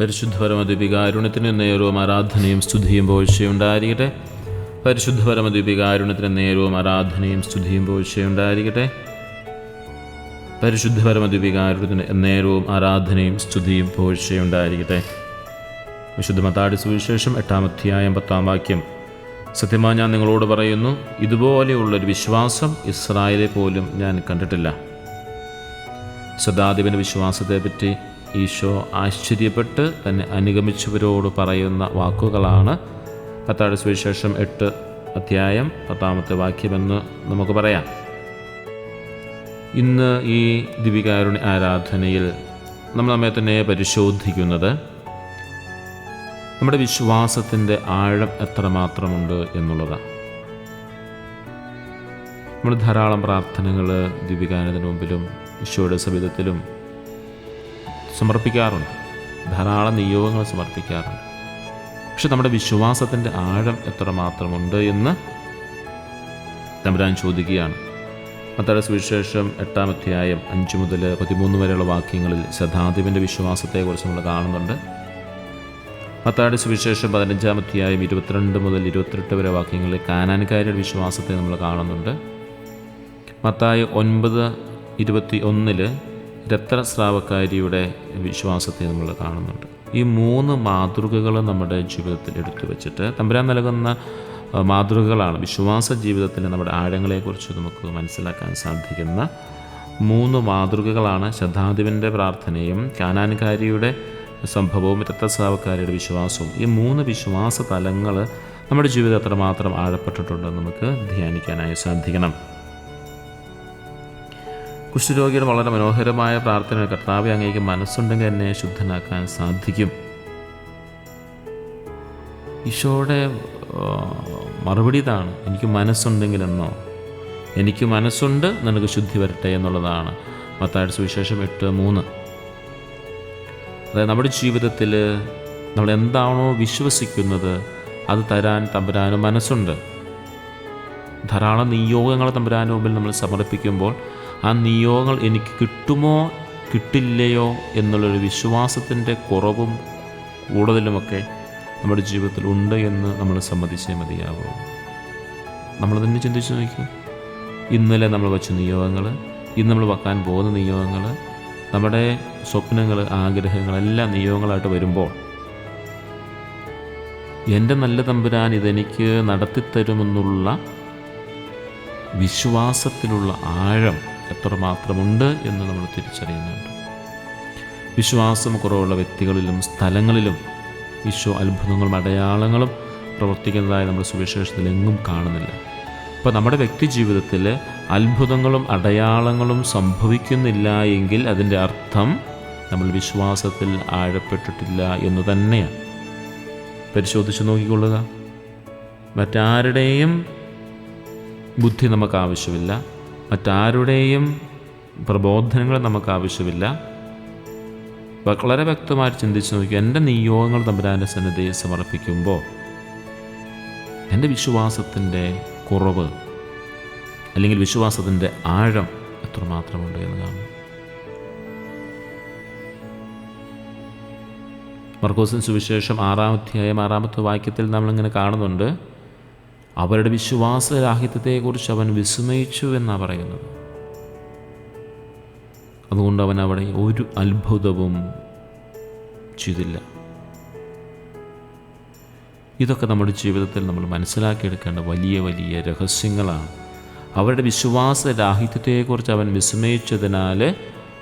പരിശുദ്ധ അരുണത്തിന് നേരവും ആരാധനയും സ്തുതിയും പോഴ്ചയുണ്ടായിരിക്കട്ടെ. പരിശുദ്ധ അരുണത്തിന് നേരവും ആരാധനയും സ്തുതിയും പോഴ്ചയുണ്ടായിരിക്കട്ടെ. പരിശുദ്ധ അരുണത്തിന് നേരവും ആരാധനയും സ്തുതിയും പോഴ്ചയുണ്ടായിരിക്കട്ടെ. വിശുദ്ധ മത്താടി സുവിശേഷം എട്ടാം അധ്യായം പത്താം വാക്യം. സത്യമായി ഞാൻ നിങ്ങളോട് പറയുന്നു ഇതുപോലെയുള്ളൊരു വിശ്വാസം ഇസ്രായേലെ പോലും ഞാൻ കണ്ടിട്ടില്ല. സദാധിപന്റെ വിശ്വാസത്തെപ്പറ്റി ഈശോ ആശ്ചര്യപ്പെട്ട് തന്നെ അനുഗമിച്ചവരോട് പറയുന്ന വാക്കുകളാണ്. പത്താട് സുവിശേഷം എട്ട് അധ്യായം പത്താമത്തെ വാക്യമെന്ന് നമുക്ക് പറയാം. ഇന്ന് ഈ ദിവികാരുണ്യ ആരാധനയിൽ നമ്മൾ നമ്മെ തന്നെ പരിശോധിക്കുന്നത് നമ്മുടെ വിശ്വാസത്തിന്റെ ആഴം എത്രമാത്രമുണ്ട് എന്നുള്ളതാണ്. നമ്മൾ ധാരാളം പ്രാർത്ഥനകൾ ദിവികാനത്തിന് മുമ്പിലും ഈശോയുടെ സവിധത്തിലും സമർപ്പിക്കാറുണ്ട്. ധാരാളം നിയോഗങ്ങൾ സമർപ്പിക്കാറുണ്ട്. പക്ഷെ നമ്മുടെ വിശ്വാസത്തിന്റെ ആഴം എത്രമാത്രമുണ്ട് എന്ന് തമ്പുരാൻ ചോദിക്കുകയാണ്. മത്താഴ സുവിശേഷം എട്ടാം അധ്യായം അഞ്ച് മുതൽ പതിമൂന്ന് വരെയുള്ള വാക്യങ്ങളിൽ ശതാധിപന്റെ വിശ്വാസത്തെക്കുറിച്ച് നമ്മൾ കാണുന്നുണ്ട്. മത്താടി സുവിശേഷം പതിനഞ്ചാം അധ്യായം ഇരുപത്തിരണ്ട് മുതൽ ഇരുപത്തിയെട്ട് വരെ വാക്യങ്ങളിൽ കാനാൻകാരുടെ വിശ്വാസത്തെ നമ്മൾ കാണുന്നുണ്ട്. മത്തായ ഒൻപത് ഇരുപത്തി ഒന്നിൽ രക്തസ്രാവക്കാരിയുടെ വിശ്വാസത്തെ നമ്മൾ കാണുന്നുണ്ട്. ഈ മൂന്ന് മാതൃകകൾ നമ്മുടെ ജീവിതത്തിൽ എടുത്തു വെച്ചിട്ട് തമ്പുരാൻ നൽകുന്ന മാതൃകകളാണ് വിശ്വാസ ജീവിതത്തിന്റെ നമ്മുടെ ആഴങ്ങളെക്കുറിച്ച് നമുക്ക് മനസ്സിലാക്കാൻ സാധിക്കുന്ന മൂന്ന് മാതൃകകളാണ് ശതാധിപന്റെ പ്രാർത്ഥനയും കാനാൻകാരിയുടെ സംഭവവും രക്തസ്രാവക്കാരിയുടെ വിശ്വാസവും. ഈ മൂന്ന് വിശ്വാസ തലങ്ങൾ നമ്മുടെ ജീവിതം എത്രമാത്രം ആഴപ്പെട്ടിട്ടുണ്ടെന്ന് നമുക്ക് ധ്യാനിക്കാനായി സാധിക്കണം. കുഷ്ഠരോഗിയുടെ വളരെ മനോഹരമായ പ്രാർത്ഥന കർത്താവെ അങ്ങേക്ക് മനസ്സുണ്ടെങ്കിൽ എന്നെ ശുദ്ധനാക്കാൻ സാധിക്കും. ഈശോയുടെ മറുപടി ഇതാണ് എനിക്ക് മനസ്സുണ്ടെങ്കിലെന്നോ? എനിക്ക് മനസ്സുണ്ട് നിനക്ക് ശുദ്ധി വരട്ടെ എന്നുള്ളതാണ് മത്താഴ്ച സുവിശേഷം എട്ട് മൂന്ന്. അതായത് നമ്മുടെ ജീവിതത്തിൽ നമ്മൾ എന്താണോ വിശ്വസിക്കുന്നത് അത് തരാൻ തമ്പുരാനും മനസ്സുണ്ട്. ധാരാളം നിയോഗങ്ങൾ തമ്പുരാന്റെ മുമ്പിൽ നമ്മൾ സമർപ്പിക്കുമ്പോൾ ആ നിയോഗങ്ങൾ എനിക്ക് കിട്ടുമോ കിട്ടില്ലയോ എന്നുള്ളൊരു വിശ്വാസത്തിന്റെ കുറവും കൂടുതലുമൊക്കെ നമ്മുടെ ജീവിതത്തിൽ ഉണ്ട് എന്ന് നമ്മൾ സമ്മതിച്ചേ മതിയാവും നമ്മൾ തന്നെ ചിന്തിച്ച് നോക്കൂ. ഇന്നലെ നമ്മൾ വച്ച നിയോഗങ്ങൾ ഇന്ന് നമ്മൾ വെക്കാൻ പോകുന്ന നിയോഗങ്ങൾ നമ്മുടെ സ്വപ്നങ്ങൾ ആഗ്രഹങ്ങൾ എല്ലാ നിയോഗങ്ങളായിട്ട് വരുമ്പോൾ എന്റെ നല്ല തമ്പുരാൻ ഇതെനിക്ക് നടത്തിത്തരുമെന്നുള്ള വിശ്വാസത്തിലുള്ള ആഴം എത്രമാത്രമുണ്ട് എന്ന് നമ്മൾ തിരിച്ചറിയുന്നുണ്ട്. വിശ്വാസം കുറവുള്ള വ്യക്തികളിലും സ്ഥലങ്ങളിലും ഈശോ അത്ഭുതങ്ങളും അടയാളങ്ങളും പ്രവർത്തിക്കുന്നതായി നമ്മൾ സുവിശേഷത്തിൽ എങ്ങും കാണുന്നില്ല. അപ്പോൾ നമ്മുടെ വ്യക്തി ജീവിതത്തിൽ അത്ഭുതങ്ങളും അടയാളങ്ങളും സംഭവിക്കുന്നില്ല എങ്കിൽ അതിന്റെ അർത്ഥം നമ്മൾ വിശ്വാസത്തിൽ ആഴപ്പെട്ടിട്ടില്ല എന്ന് തന്നെയാണ്. പരിശോധിച്ച് നോക്കിക്കൊള്ളുക. മറ്റാരുടെയും ബുദ്ധി നമുക്ക് ആവശ്യമില്ല. മറ്റാരുടെയും പ്രബോധനങ്ങൾ നമുക്ക് ആവശ്യമില്ല വളരെ വ്യക്തമായിട്ട് ചിന്തിച്ച് നോക്കി എന്റെ നിയോഗങ്ങൾ തമ്പുരാന്റെ സന്നിധിയെ സമർപ്പിക്കുമ്പോൾ എന്റെ വിശ്വാസത്തിന്റെ കുറവ് അല്ലെങ്കിൽ വിശ്വാസത്തിന്റെ ആഴം എത്രമാത്രമുണ്ട് എന്ന് കാണും മർക്കോസിൻ സുവിശേഷം ആറാമധ്യായം ആറാമത്തെ വാക്യത്തിൽ നമ്മളിങ്ങനെ കാണുന്നുണ്ട്. അവരുടെ വിശ്വാസരാഹിത്യത്തെക്കുറിച്ച് അവൻ വിസ്മയിച്ചു എന്നാണ് പറയുന്നത്. അതുകൊണ്ട് അവൻ അവിടെ ഒരു അത്ഭുതവും ചെയ്തില്ല. ഇതൊക്കെ നമ്മുടെ ജീവിതത്തിൽ നമ്മൾ മനസ്സിലാക്കിയെടുക്കേണ്ട വലിയ വലിയ രഹസ്യങ്ങളാണ്. അവരുടെ വിശ്വാസരാഹിത്യത്തെക്കുറിച്ച് അവൻ വിസ്മയിച്ചതിനാൽ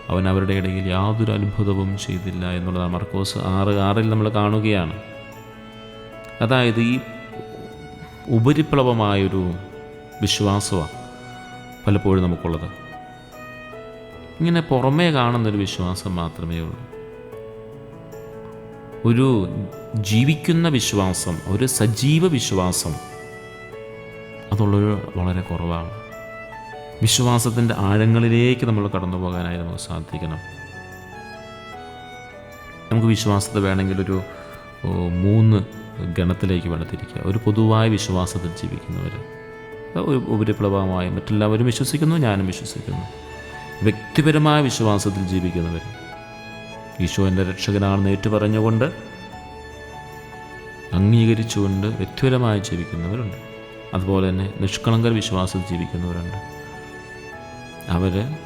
അവൻ അവരുടെ ഇടയിൽ യാതൊരു അത്ഭുതവും ചെയ്തില്ല എന്നുള്ളതാണ് മർക്കോസ് ആറ് ആറിൽ നമ്മൾ കാണുകയാണ്. അതായത് ഈ ഉപരിപ്ലവമായൊരു വിശ്വാസമാണ് പലപ്പോഴും നമുക്കുള്ളത്. ഇങ്ങനെ പുറമേ കാണുന്നൊരു വിശ്വാസം മാത്രമേ ഉള്ളൂ. ഒരു ജീവിക്കുന്ന വിശ്വാസം ഒരു സജീവ വിശ്വാസം അതുള്ളൊരു വളരെ കുറവാണ്. വിശ്വാസത്തിന്റെ ആഴങ്ങളിലേക്ക് നമ്മൾ കടന്നു പോകാനായി നമുക്ക് സാധിക്കണം. നമുക്ക് വിശ്വാസത്തെ വേണമെങ്കിൽ ഒരു മൂന്ന് ഗണത്തിലേക്ക് വേണ്ടത്തിരിക്കുക ഒരു പൊതുവായ വിശ്വാസത്തിൽ ജീവിക്കുന്നവർ ഉപരിപ്ലവമായ മറ്റെല്ലാവരും വിശ്വസിക്കുന്നു ഞാനും വിശ്വസിക്കുന്നു. വ്യക്തിപരമായ വിശ്വാസത്തിൽ ജീവിക്കുന്നവർ ഈശോ എന്റെ രക്ഷകനാണെന്ന് ഏറ്റുപറഞ്ഞുകൊണ്ട് അംഗീകരിച്ചുകൊണ്ട് വ്യക്തിപരമായി ജീവിക്കുന്നവരുണ്ട്. അതുപോലെ തന്നെ നിഷ്കളങ്കർ വിശ്വാസത്തിൽ ജീവിക്കുന്നവരുണ്ട്. അവർ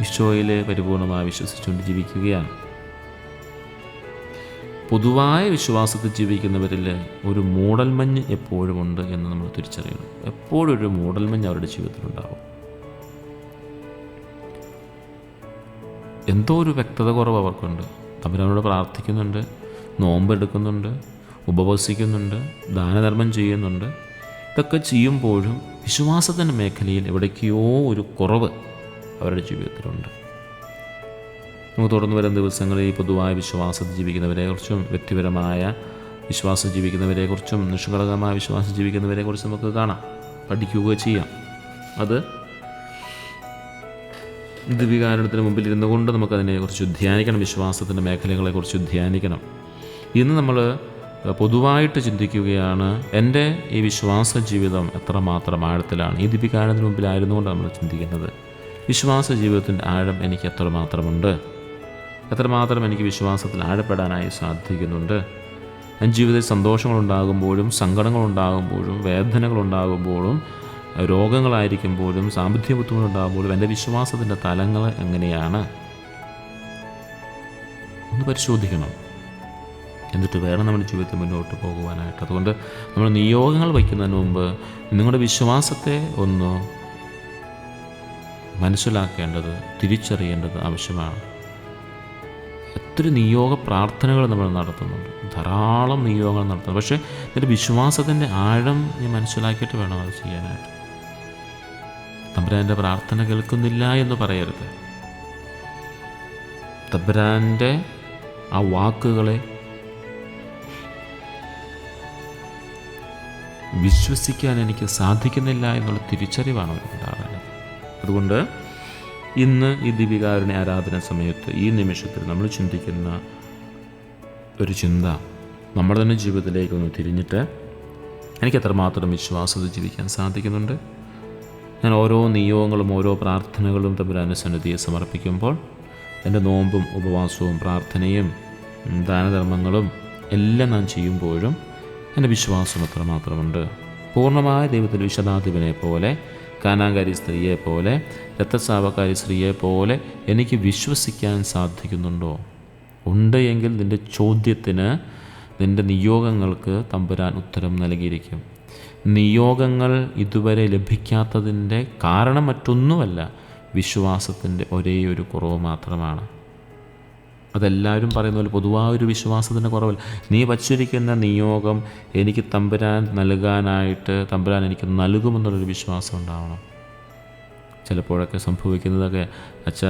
ഈശോയിലെ പരിപൂർണമായി വിശ്വസിച്ചുകൊണ്ട് ജീവിക്കുകയാണ്. പൊതുവായ വിശ്വാസത്തിൽ ജീവിക്കുന്നവരിൽ ഒരു മൂടൽമഞ്ഞ് എപ്പോഴും ഉണ്ട് എന്ന് നമ്മൾ തിരിച്ചറിയണം. എപ്പോഴും ഒരു മൂടൽമഞ്ഞ് അവരുടെ ജീവിതത്തിലുണ്ടാവും എന്തോ ഒരു വ്യക്തത കുറവ് അവർക്കുണ്ട്. അവരവരോട് പ്രാർത്ഥിക്കുന്നുണ്ട് നോമ്പെടുക്കുന്നുണ്ട് ഉപവസിക്കുന്നുണ്ട് ദാനധർമ്മം ചെയ്യുന്നുണ്ട്. ഇതൊക്കെ ചെയ്യുമ്പോഴും വിശ്വാസത്തിന്റെ മേഖലയിൽ എവിടേക്കോ ഒരു കുറവ് അവരുടെ ജീവിതത്തിലുണ്ട്. നമുക്ക് തുടർന്ന് വരുന്ന ദിവസങ്ങളിൽ പൊതുവായ വിശ്വാസത്തിൽ ജീവിക്കുന്നവരെക്കുറിച്ചും വ്യക്തിപരമായ വിശ്വാസം ജീവിക്കുന്നവരെക്കുറിച്ചും നിഷ്കളങ്കമായ വിശ്വാസം ജീവിക്കുന്നവരെക്കുറിച്ചും നമുക്ക് കാണാം പഠിക്കുക ചെയ്യാം. അത് ദിവ്യകാരണത്തിന് മുമ്പിൽ ഇരുന്നു കൊണ്ട് നമുക്കതിനെക്കുറിച്ച് ധ്യാനിക്കണം വിശ്വാസത്തിന്റെ മേഖലകളെക്കുറിച്ച് ധ്യാനിക്കണം. ഇന്ന് നമ്മൾ പൊതുവായിട്ട് ചിന്തിക്കുകയാണ് എന്റെ ഈ വിശ്വാസ ജീവിതം എത്രമാത്രം ആഴത്തിലാണ്? ഈ ദിവ്യകാരണത്തിന് മുമ്പിലായിരുന്നു കൊണ്ട് നമ്മൾ ചിന്തിക്കുന്നത്. വിശ്വാസ ജീവിതത്തിന്റെ ആഴം എനിക്ക് എത്രമാത്രമുണ്ട്? എത്രമാത്രം എനിക്ക് വിശ്വാസത്തിൽ ആഴപ്പെടാനായി സാധിക്കുന്നുണ്ട്. ജീവിതത്തിൽ സന്തോഷങ്ങളുണ്ടാകുമ്പോഴും സങ്കടങ്ങളുണ്ടാകുമ്പോഴും വേദനകളുണ്ടാകുമ്പോഴും രോഗങ്ങളായിരിക്കുമ്പോഴും സാമ്പത്തിക ബുദ്ധിമുട്ടുണ്ടാകുമ്പോഴും എന്റെ വിശ്വാസത്തിന്റെ തലങ്ങൾ എങ്ങനെയാണ്? ഒന്ന് പരിശോധിക്കണം. എന്നിട്ട് വേണം നമ്മുടെ ജീവിതത്തിൽ മുന്നോട്ട് പോകുവാനായിട്ട്. അതുകൊണ്ട് നമ്മൾ നിയോഗങ്ങൾ വയ്ക്കുന്നതിന് മുമ്പ് നിങ്ങളുടെ വിശ്വാസത്തെ ഒന്ന് മനസ്സിലാക്കേണ്ടത് തിരിച്ചറിയേണ്ടത് ആവശ്യമാണ്. ഒത്തിരി നിയോഗ പ്രാർത്ഥനകൾ നമ്മൾ നടത്തുന്നുണ്ട്. ധാരാളം നിയോഗങ്ങൾ നടത്തുന്നു പക്ഷേ ഇതിന്റെ വിശ്വാസത്തിന്റെ ആഴം നീ മനസ്സിലാക്കിയിട്ട് വേണം അത് ചെയ്യാനായിട്ട്. തമ്പുരാന്റെ പ്രാർത്ഥന കേൾക്കുന്നില്ല എന്ന് പറയരുത്. തമ്പുരാന്റെ ആ വാക്കുകളെ വിശ്വസിക്കാൻ എനിക്ക് സാധിക്കുന്നില്ല എന്നുള്ള തിരിച്ചറിവാണ് അവർക്ക് ഉണ്ടാകുന്നത് അതുകൊണ്ട് ഇന്ന് ഈ ദീപികാരുണ്യ ആരാധന സമയത്ത് ഈ നിമിഷത്തിൽ നമ്മൾ ചിന്തിക്കുന്ന ഒരു ചിന്ത നമ്മുടെ തന്നെ ജീവിതത്തിലേക്ക് ഒന്ന് തിരിഞ്ഞിട്ട് എനിക്ക് എത്രമാത്രം വിശ്വാസത്തിൽ ജീവിക്കാൻ സാധിക്കുന്നുണ്ട്. ഞാൻ ഓരോ നിയോഗങ്ങളും ഓരോ പ്രാർത്ഥനകളും തമ്മിൽ അനുസന്നിധിയെ സമർപ്പിക്കുമ്പോൾ എന്റെ നോമ്പും ഉപവാസവും പ്രാർത്ഥനയും ദാനധർമ്മങ്ങളും എല്ലാം ഞാൻ ചെയ്യുമ്പോഴും എന്റെ വിശ്വാസം എത്രമാത്രമുണ്ട് പൂർണമായ ദൈവത്തിൽ വിശദാധിപനെ പോലെ കാനാകാരി സ്ത്രീയെ പോലെ രക്തസ്രാവക്കാരി സ്ത്രീയെ പോലെ എനിക്ക് വിശ്വസിക്കാൻ സാധിക്കുന്നുണ്ടോ? ഉണ്ട് എങ്കിൽ നിന്റെ ചോദ്യത്തിന് നിന്റെ നിയോഗങ്ങൾക്ക് തമ്പുരാൻ ഉത്തരം നൽകിയിരിക്കും. നിയോഗങ്ങൾ ഇതുവരെ ലഭിക്കാത്തതിന്റെ കാരണം മറ്റൊന്നുമല്ല വിശ്വാസത്തിന്റെ ഒരേ ഒരു കുറവ് മാത്രമാണ്. അതെല്ലാവരും പറയുന്ന പോലെ പൊതുവായൊരു വിശ്വാസത്തിന്റെ കുറവില്ല. നീ വച്ചിരിക്കുന്ന നിയോഗം എനിക്ക് തമ്പുരാൻ നൽകാനായിട്ട് തമ്പുരാൻ എനിക്ക് നൽകുമെന്നുള്ളൊരു വിശ്വാസം ഉണ്ടാവണം. ചിലപ്പോഴൊക്കെ സംഭവിക്കുന്നതൊക്കെ അച്ഛ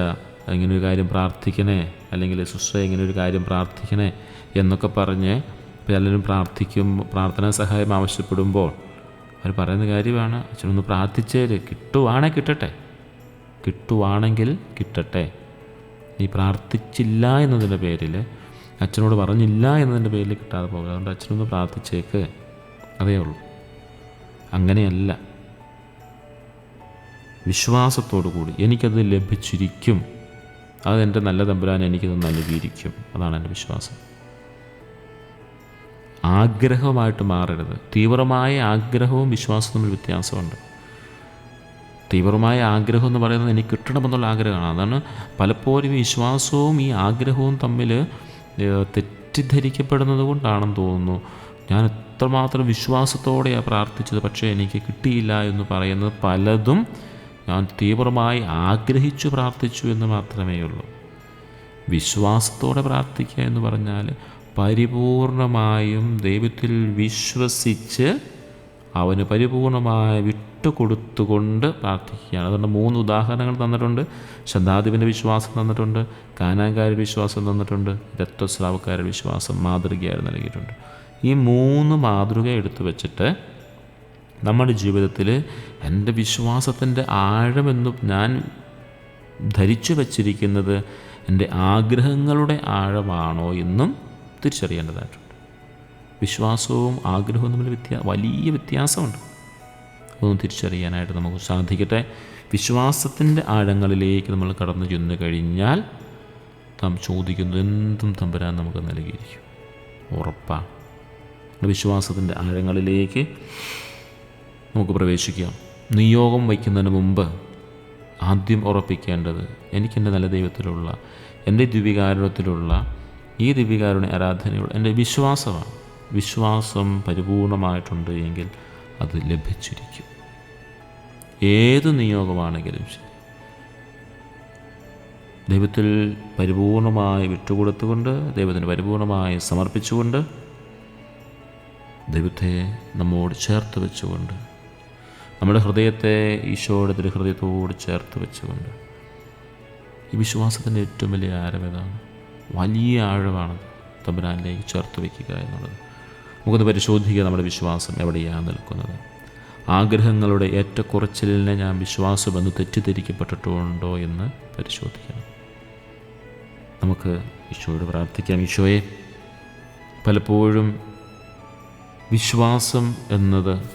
ഇങ്ങനൊരു കാര്യം പ്രാർത്ഥിക്കണേ അല്ലെങ്കിൽ സുശ്ര ഇങ്ങനൊരു കാര്യം പ്രാർത്ഥിക്കണേ എന്നൊക്കെ പറഞ്ഞ് പലരും പ്രാർത്ഥിക്കും പ്രാർത്ഥനാ സഹായം ആവശ്യപ്പെടുമ്പോൾ അവർ പറയുന്ന കാര്യമാണ് അച്ഛനൊന്ന് പ്രാർത്ഥിച്ചേര് കിട്ടുവാണേ കിട്ടട്ടെ കിട്ടുവാണെങ്കിൽ കിട്ടട്ടെ. നീ പ്രാർത്ഥിച്ചില്ല എന്നതിന്റെ പേരിൽ അച്ഛനോട് പറഞ്ഞില്ല എന്നതിന്റെ പേരിൽ കിട്ടാതെ പോകുക അതുകൊണ്ട് അച്ഛനൊന്ന് പ്രാർത്ഥിച്ചേക്ക്. അതേ ഉള്ളൂ. അങ്ങനെയല്ല. വിശ്വാസത്തോടു കൂടി എനിക്കത് ലഭിച്ചിരിക്കും. അതെന്റെ നല്ല തമ്പുരാൻ എനിക്കത് നൽകിയിരിക്കും അതാണ് എന്റെ വിശ്വാസം. ആഗ്രഹമായിട്ട് മാറരുത്. തീവ്രമായ ആഗ്രഹവും വിശ്വാസവും തമ്മിൽ വ്യത്യാസമുണ്ട്. തീവ്രമായ ആഗ്രഹം എന്ന് പറയുന്നത് എനിക്ക് കിട്ടണമെന്നുള്ള ആഗ്രഹമാണ്. അതാണ് പലപ്പോഴും വിശ്വാസവും ഈ ആഗ്രഹവും തമ്മിൽ തെറ്റിദ്ധരിക്കപ്പെടുന്നത് കൊണ്ടാണെന്ന് തോന്നുന്നു. ഞാൻ എത്രമാത്രം വിശ്വാസത്തോടെയാണ് പ്രാർത്ഥിച്ചത് പക്ഷേ എനിക്ക് കിട്ടിയില്ല എന്ന് പറയുന്നത് പലതും ഞാൻ തീവ്രമായി ആഗ്രഹിച്ചു പ്രാർത്ഥിച്ചു എന്ന് മാത്രമേ ഉള്ളൂ. വിശ്വാസത്തോടെ പ്രാർത്ഥിക്കുക എന്ന് പറഞ്ഞാൽ പരിപൂർണമായും ദൈവത്തിൽ വിശ്വസിച്ച് അവന് പരിപൂർണമായി വിട്ടുകൊടുത്തുകൊണ്ട് പ്രാർത്ഥിക്കുകയാണ്. അതുകൊണ്ട് മൂന്ന് ഉദാഹരണങ്ങൾ തന്നിട്ടുണ്ട്. ശതാധിപന്റെ വിശ്വാസം തന്നിട്ടുണ്ട്. കാനാകാരുടെ വിശ്വാസം തന്നിട്ടുണ്ട്. രക്തസ്രാവക്കാരുടെ വിശ്വാസം മാതൃകയായി നൽകിയിട്ടുണ്ട്. ഈ മൂന്ന് മാതൃക എടുത്തു വച്ചിട്ട് നമ്മുടെ ജീവിതത്തിൽ എന്റെ വിശ്വാസത്തിന്റെ ആഴമെന്ന് ഞാൻ ധരിച്ചു വച്ചിരിക്കുന്നത് എന്റെ ആഗ്രഹങ്ങളുടെ ആഴമാണോ എന്നും തിരിച്ചറിയേണ്ടതായിട്ടുണ്ട്. വിശ്വാസവും ആഗ്രഹവും തമ്മിൽ വ്യത്യാ വലിയ വ്യത്യാസമുണ്ട്. ഒന്ന് തിരിച്ചറിയാനായിട്ട് നമുക്ക് സാധിക്കട്ടെ. വിശ്വാസത്തിന്റെ ആഴങ്ങളിലേക്ക് നമ്മൾ കടന്നു ചെന്ന് കഴിഞ്ഞാൽ നാം ചോദിക്കുന്നത് എന്തും തമ്പുരാൻ നമുക്ക് നൽകിയിരിക്കും. ഉറപ്പാണ് വിശ്വാസത്തിന്റെ ആഴങ്ങളിലേക്ക് നമുക്ക് പ്രവേശിക്കാം. നിയോഗം വയ്ക്കുന്നതിന് മുമ്പ് ആദ്യം ഉറപ്പിക്കേണ്ടത് എനിക്കെന്റെ നല്ല ദൈവത്തിലുള്ള എന്റെ ദിവ്യകാരുണത്തിലുള്ള ഈ ദിവ്യകാരുണ ആരാധനയുള്ള എന്റെ വിശ്വാസമാണ്. വിശ്വാസം പരിപൂർണമായിട്ടുണ്ട് എങ്കിൽ അത് ലഭിച്ചിരിക്കും. ഏത് നിയോഗമാണെങ്കിലും ശരി. ദൈവത്തിൽ പരിപൂർണമായി വിട്ടുകൊടുത്തുകൊണ്ട് ദൈവത്തിന് പരിപൂർണമായി സമർപ്പിച്ചുകൊണ്ട് ദൈവത്തെ നമ്മോട് ചേർത്ത് വെച്ചുകൊണ്ട് നമ്മുടെ ഹൃദയത്തെ ഈശോയുടെ ദൃഹൃദയത്തോട് ചേർത്ത് വെച്ചുകൊണ്ട് ഈ വിശ്വാസത്തിന്റെ ഏറ്റവും വലിയ ആഴം ഇതാണ് വലിയ ആഴമാണ് തമ്പുരാനിലേക്ക് ചേർത്ത് വയ്ക്കുക എന്നുള്ളത്. നമുക്കൊന്ന് പരിശോധിക്കുക നമ്മുടെ വിശ്വാസം എവിടെയാണ് നിൽക്കുന്നത്. ആഗ്രഹങ്ങളുടെ ഏറ്റക്കുറച്ചിലിനെ ഞാൻ വിശ്വാസം എന്ന് തെറ്റിദ്ധരിക്കപ്പെട്ടിട്ടുണ്ടോ എന്ന് പരിശോധിക്കണം. നമുക്ക് ഈശോയോട് പ്രാർത്ഥിക്കാം. ഈശോയെ പലപ്പോഴും വിശ്വാസം എന്നത്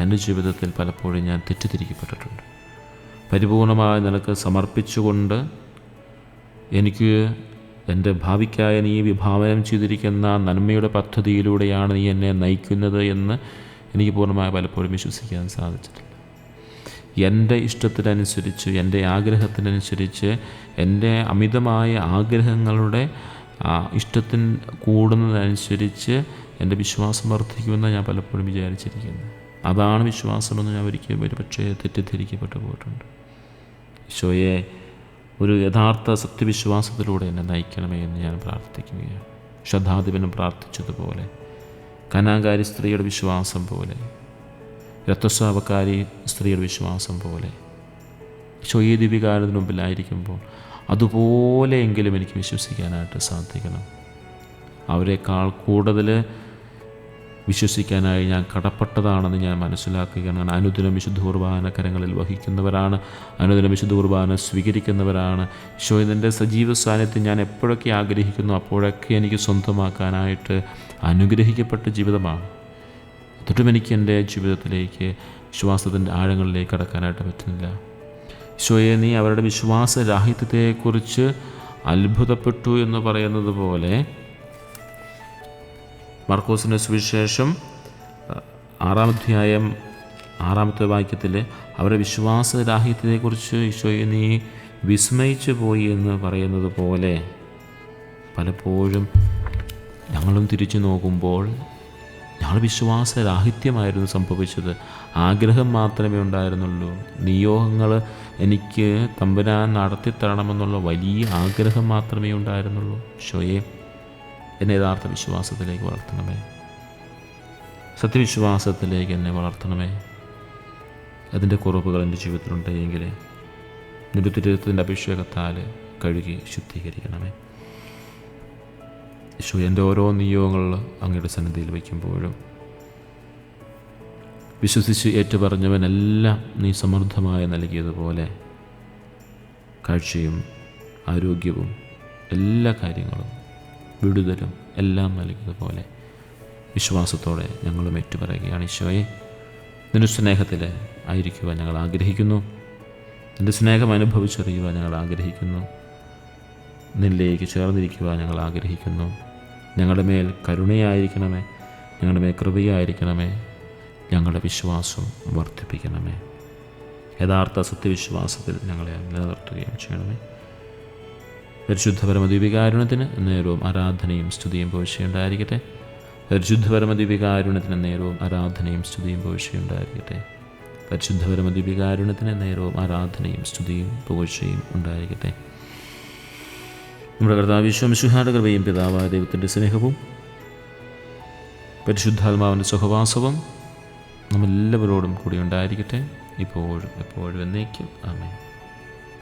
എന്റെ ജീവിതത്തിൽ പലപ്പോഴും ഞാൻ തെറ്റിദ്ധരിക്കപ്പെട്ടിട്ടുണ്ട്. പരിപൂർണമായി നിനക്ക് സമർപ്പിച്ചുകൊണ്ട് എനിക്ക് എന്റെ ഭാവിക്കായി നീ വിഭാവനം ചെയ്തിരിക്കുന്ന നന്മയുടെ പദ്ധതിയിലൂടെയാണ് നീ എന്നെ നയിക്കുന്നത് എന്ന് എനിക്ക് പൂർണമായി പലപ്പോഴും വിശ്വസിക്കാൻ സാധിച്ചിട്ടില്ല. എന്റെ ഇഷ്ടത്തിനനുസരിച്ച് എന്റെ ആഗ്രഹത്തിനനുസരിച്ച് എന്റെ അമിതമായ ആഗ്രഹങ്ങളുടെ ഇഷ്ടത്തിന് കൂടുന്നതനുസരിച്ച് എന്റെ വിശ്വാസം വർദ്ധിക്കുമെന്ന് ഞാൻ പലപ്പോഴും വിചാരിച്ചിരിക്കുന്നു. അതാണ് വിശ്വാസമെന്ന് ഞാൻ ഒരിക്കലും ഒരു പക്ഷേ തെറ്റിദ്ധരിക്കപ്പെട്ടു പോയിട്ടുണ്ട്. ഈശോയെ ഒരു യഥാർത്ഥ സത്യവിശ്വാസത്തിലൂടെ എന്നെ നയിക്കണമേ എന്ന് ഞാൻ പ്രാർത്ഥിക്കുകയാണ്. ശ്രദ്ധാധിപനും പ്രാർത്ഥിച്ചതുപോലെ കനാകാരി സ്ത്രീയുടെ വിശ്വാസം പോലെ രക്തസ്രാവക്കാരി സ്ത്രീയുടെ വിശ്വാസം പോലെ ഈശോയെ ദിവികാരത്തിന് മുമ്പിലായിരിക്കുമ്പോൾ അതുപോലെയെങ്കിലും എനിക്ക് വിശ്വസിക്കാനായിട്ട് സാധിക്കണം. അവരെക്കാൾ കൂടുതൽ വിശ്വസിക്കാനായി ഞാൻ കടപ്പെട്ടതാണെന്ന് ഞാൻ മനസ്സിലാക്കുകയാണ്. അനുദിനം വിശുദ്ധ കുർബാന കരങ്ങളിൽ വഹിക്കുന്നവരാണ്. അനുദിനം വിശുദ്ധ കുർബാന സ്വീകരിക്കുന്നവരാണ്. ഈശോയിന്റെ സജീവ സാന്നിധ്യം ഞാൻ എപ്പോഴൊക്കെ ആഗ്രഹിക്കുന്നു അപ്പോഴൊക്കെ എനിക്ക് സ്വന്തമാക്കാനായിട്ട് അനുഗ്രഹിക്കപ്പെട്ട ജീവിതമാണ്. എന്നിട്ടും എനിക്ക് എന്റെ ജീവിതത്തിലേക്ക് വിശ്വാസത്തിന്റെ ആഴങ്ങളിലേക്ക് കടക്കാനായിട്ട് പറ്റുന്നില്ല. ഈശോയെ നീ അവരുടെ വിശ്വാസരാഹിത്യത്തെക്കുറിച്ച് അത്ഭുതപ്പെട്ടു എന്ന് പറയുന്നത് പോലെ മർക്കോസിന്റെ സുവിശേഷം ആറാമധ്യായം ആറാമത്തെ വാക്യത്തിൽ അവരുടെ വിശ്വാസരാഹിത്യത്തെക്കുറിച്ച് ഈശോയെ നീ വിസ്മയിച്ചു പോയി എന്ന് പറയുന്നത് പോലെ പലപ്പോഴും ഞങ്ങളും തിരിച്ചു നോക്കുമ്പോൾ ഞങ്ങൾ വിശ്വാസരാഹിത്യമായിരുന്നു സംഭവിച്ചത്. ആഗ്രഹം മാത്രമേ ഉണ്ടായിരുന്നുള്ളൂ. നിയോഗങ്ങൾ എനിക്ക് തമ്പുരാൻ നടത്തിത്തരണമെന്നുള്ള വലിയ ആഗ്രഹം മാത്രമേ ഉണ്ടായിരുന്നുള്ളൂ. ഷോയെ എന്നെ യഥാർത്ഥ വിശ്വാസത്തിലേക്ക് വളർത്തണമേ. സത്യവിശ്വാസത്തിലേക്ക് എന്നെ വളർത്തണമേ. അതിന്റെ കുറവുകൾ എന്റെ ജീവിതത്തിലുണ്ടെങ്കിൽ തിരുത്തത്തിന്റെ അഭിഷേകത്താൽ കഴുകി ശുദ്ധീകരിക്കണമേ. യേശു എന്റെ ഓരോ നിയോഗങ്ങൾ അങ്ങയുടെ സന്നിധിയിൽ വയ്ക്കുമ്പോഴും വിശ്വസിച്ച് ഏറ്റുപറഞ്ഞവനെല്ലാം നീ സമൃദ്ധമായി നൽകിയതുപോലെ കാഴ്ചയും ആരോഗ്യവും എല്ലാ കാര്യങ്ങളും വിടുതലും എല്ലാം നൽകിയതുപോലെ വിശ്വാസത്തോടെ ഞങ്ങളും ഏറ്റുപറയുകയാണ് ഈശോയെ. നിന്റെ സ്നേഹത്തിൽ ആയിരിക്കുവാൻ ഞങ്ങൾ ആഗ്രഹിക്കുന്നു. നിന്റെ സ്നേഹം അനുഭവിച്ചറിയുവാൻ ഞങ്ങൾ ആഗ്രഹിക്കുന്നു. നിന്നിലേക്ക് ചേർന്നിരിക്കുവാൻ ഞങ്ങൾ ആഗ്രഹിക്കുന്നു. ഞങ്ങളുടെ മേൽ കരുണയായിരിക്കണമേ. ഞങ്ങളുടെ മേൽ കൃപയായിരിക്കണമേ. ഞങ്ങളുടെ വിശ്വാസം വർദ്ധിപ്പിക്കണമേ. യഥാർത്ഥ സത്യവിശ്വാസത്തിൽ ഞങ്ങളെ നിലനിർത്തുകയും ചെയ്യണമേ. പരിശുദ്ധപരമദ്വീപികാരുണ്യത്തിന് നേരവും ആരാധനയും സ്തുതിയും പോഴ്ചയുണ്ടായിരിക്കട്ടെ. പരിശുദ്ധപരമദ്വീപികാരുണ്യത്തിന് നേരവും ആരാധനയും സ്തുതിയും പോഴ്ചയുണ്ടായിരിക്കട്ടെ. പരിശുദ്ധപരമദ്വീപികാരുണ്യത്തിന് നേരവും ആരാധനയും സ്തുതിയും പുകഴ്ചയും ഉണ്ടായിരിക്കട്ടെ. നമ്മുടെ കർത്താവ് വിശ്വമിശുഹാരുടെ കൃപയും പിതാവായ ദൈവത്തിന്റെ സ്നേഹവും പരിശുദ്ധാത്മാവിന്റെ സുഖവാസവും നമ്മെല്ലാവരോടും കൂടി ഉണ്ടായിരിക്കട്ടെ. ഇപ്പോഴും എപ്പോഴും എന്നേക്കും. ആമേ